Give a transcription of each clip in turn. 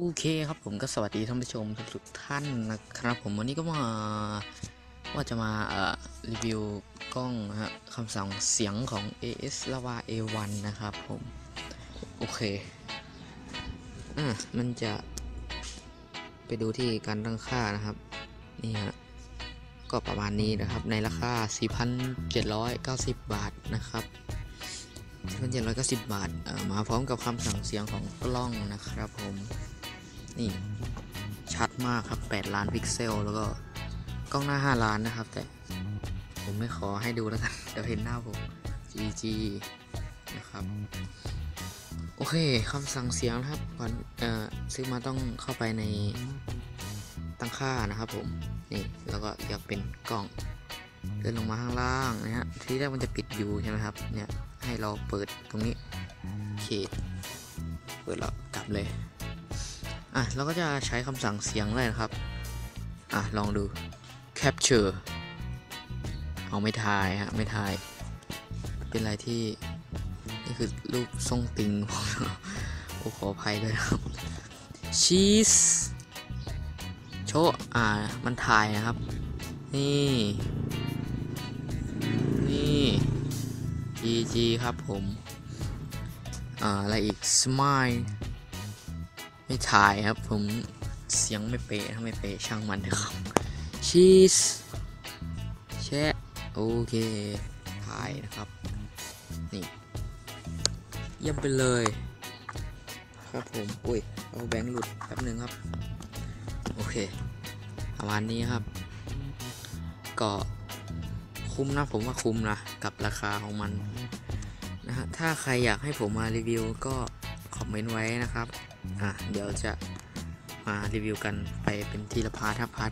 โอเคครับผมก็สวัสดีท่านผู้ชมทุกท่านนะครับ ผมวันนี้ก็มาว่าจะมารีวิวกล้องฮะคำสั่งเสียงของ AS Lava A1 นะครับผมโอเคอะมันจะไปดูที่การตั้งค่านะครับนี่ฮะก็ประมาณนี้นะครับในราคา 4,790 บาทนะครับ1,790 บาทมาพร้อมกับคำสั่งเสียงของกล้องนะครับผม นี่ชัดมากครับ 8 ล้านพิกเซล แล้วก็กล้องหน้า 5 ล้านนะครับ แต่ผมไม่ขอให้ดูแล้วกันเดี๋ยวเห็นหน้าผม GG นะครับ โอเคคำสั่งเสียงนะครับก่อนเอ่อซื้อมาต้องเข้าไปในตั้งค่านะครับผม นี่ แล้วก็เลือกเป็นกล้องเดินลงมาข้างล่างนะฮะทีแรกมันจะปิดอยู่ใช่ไหมครับ เนี่ยให้เราเปิดตรงนี้โอเคเปิดแล้วกลับเลย อะเราก็จะใช้คำสั่งเสียงเลยนะครับ อะ ลองดู capture เอาไม่ทายฮะ ไม่ทาย เป็นอะไรที่ นี่คือรูปทรงติงผมโอ้ขออภัยด้วยครับ cheese โชว์อ่า มันถ่ายนะครับ นี่ นี่ GG ครับผม อ่า อะไรอีก smile ไม่ถ่ายครับ ผมเสียงไม่เป๊ะถ้าไม่เป๊ะช่างมันเถอะครับชีสแชะโอเคถ่ายนะครับ นี่เยี่ยมไปเลย ครับผมอุ้ยเอาแบงค์หลุดแป๊บหนึ่งครับ โอเคประมาณนี้ครับ ก็คุ้มนะผมว่าคุ้มนะ กับราคาของมันนะฮะถ้าใครอยากให้ผมมารีวิวก็ คอมเมนต์ไว้นะครับอะเดี๋ยวจะมารีวิวกันไปเป็นทีละพาร์ทถ้าพาร์ท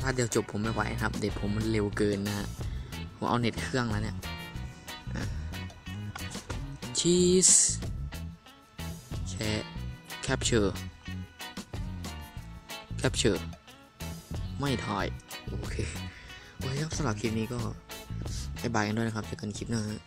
พาร์ทเดียวจบผมไม่ไหวนะครับ เด็ดผมมันเร็วเกินนะฮะผมเอาเน็ตเครื่องแล้วเนี่ยชีสแชร์แคปเชอร์แคปเชอร์ไม่ถ่ายโอเคโอเคครับสำหรับคลิปนี้ก็บายบายกันด้วยนะครับเจอกันคลิปหน้าฮะ